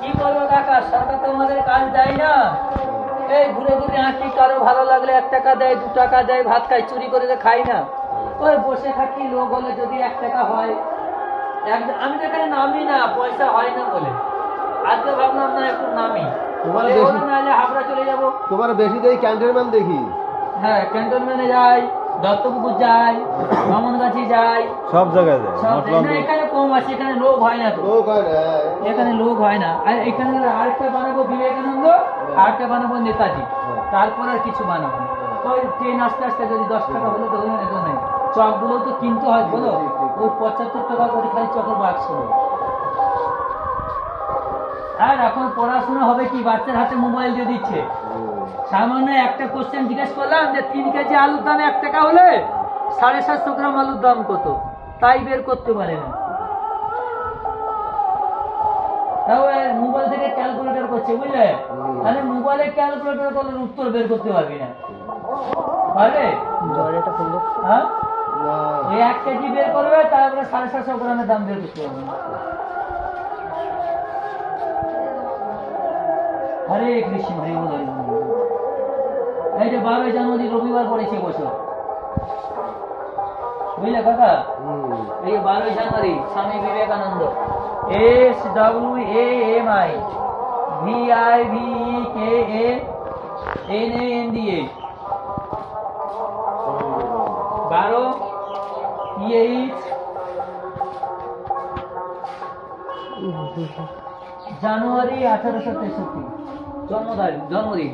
কি বলব কাকা সরকার তো আমাদের কাজ দেয় না। এই ঘুরে ঘুরে হাঁটি কারও ভালো লাগলে এক টাকা দেয় দু টাকা দেয় ভাত খাই চুরি করে তো খাই না। ওই বসে থাকি লোক হলে যদি এক টাকা হয়। আমি তো এখানে নামি না পয়সা হয় না বলে। আজকে ভাবলাম না একটু নামি। তোমার বেশি- নাহলে হাবড়া চলে যাব। তোমার বেশি দেই ক্যান্টনমেন্ট দেখি। হ্যাঁ ক্যান্টনমেন্টে যাই। দত্তপুকুর যাই বামনগাছি যাই। সব জায়গায় যায় এখানে কম আছে এখানে লোক হয় না তো। এখানে লোক হয় না। আর এখানে আরেকটা বানাবো বিবেকানন্দ আরেকটা বানাবো নেতাজি। তারপর আর কিছু বানাবো। ওই ট্রেন আস্তে আস্তে যদি দশ টাকা হলে তো হলো না তো নাই চকগুলো তো কিনতে হয় বলো? ওই পঁচাত্তর টাকা করে খালি চকের বাক্স আর এখন পড়াশোনা হবে কি? বাচ্চার হাতে মোবাইল দিয়ে দিচ্ছে। সামান্য একটা কোশ্চেন জিজ্ঞেস করলাম যে তিন কেজি আলুর দাম এক টাকা হলে সাড়ে সাতশো গ্রাম আলুর দাম কত? তাই বের করতে পারে না। তাও মোবাইল থেকে ক্যালকুলেটর করছে বুঝলে? তাহলে মোবাইলে ক্যালকুলেটর করলে উত্তর বের করতে পারবি না। পারবে? হ্যাঁ? ওই এক কেজি বের করবে তারপরে সাড়ে সাতশো গ্রামের দাম বের করতে পারবে হরে কৃষ্ণ হরে বল হরে এই যে বারোই জানুয়ারি রবিবার পড়েছে বছর। বুঝলে কাকা এই বারোই জানুয়ারি Swami Vivekananda. S W A M I V I V E K A N A N D বারো এইচ জানুয়ারি আঠারোশো তেষট্টি। জন্মদিন।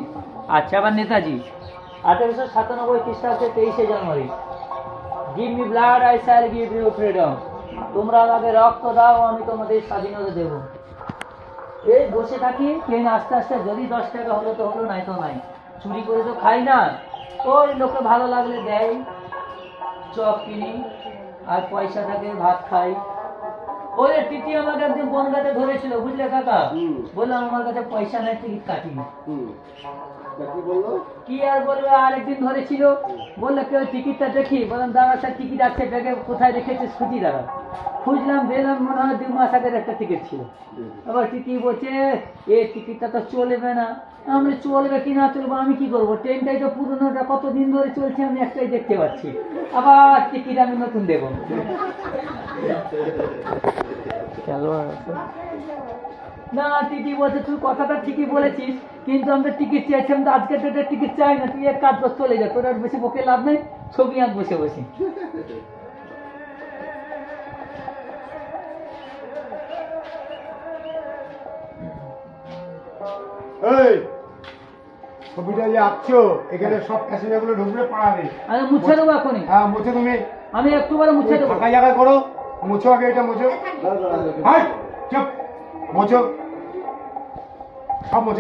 আচ্ছা আবার নেতাজি। আঠারোশো সাতানব্বই খ্রিস্টাব্দে তেইশে জানুয়ারি। Give me blood I shall give you freedom তোমরা আমাকে রক্ত দাও, আমি তোমাদের স্বাধীনতা দেব। এই বসে থাকি ট্রেন আস্তে আস্তে যদি দশ টাকা হলো তো হলো, নাই তো নাই। চুরি করে তো খাই না। ওই লোকে ভালো লাগলে দেয় চপ কিনি, আর পয়সা থাকে, ভাত খাই। ওই যে টিটি আমাকে একদিন বনগাতে ধরেছিল বুঝলে কাকা? বললাম আমার কাছে পয়সা নেই টিকিট কাটি। কি আর বলবে আরেকদিন ধরেছিল। বলল কেউ টিকিটটা দেখি? বললাম দাদা স্যার টিকিট আছে ব্যাগে কোথায় রেখেছিস খুঁজি দাদা? খুঁজলাম বেলাম মনে হয় দু মাস আগের একটা টিকিট ছিল। আবার টিটি বলছে এ টিকিটটা তো চলবে না। আমরা চলবে কি না চলবে আমি কি করব? ট্রেনটাই তো পুরোনোটা কতদিন ধরে চলছে আমি একটাই দেখতে পাচ্ছি। আবার টিকিট আমি নতুন দেবো। না টিটি বলছে তুই কথাটা ঠিকই বলেছিস কিন্তু আমরা টিকিট চাইছি আমি তো আজকে ডেটের টিকিট চাই না তুই এক কাজ কর চলে যা তোর আর বেশি বকে লাভ নেই ছবি আঁক বসে বসে। এই ছবিটা যে আঁকছো এখানে সব প্যাসেঞ্জারগুলো ঢুকবে পাড়াবে আমি মুছে দেবো এখনই। হ্যাঁ মুছে তুমি। আমি একটু পরে মুছে দেবো। ফাঁকা জায়গায় করো। মুছো আগে এটা মুছো। হাই চুপ। মুছো। সব মুছে।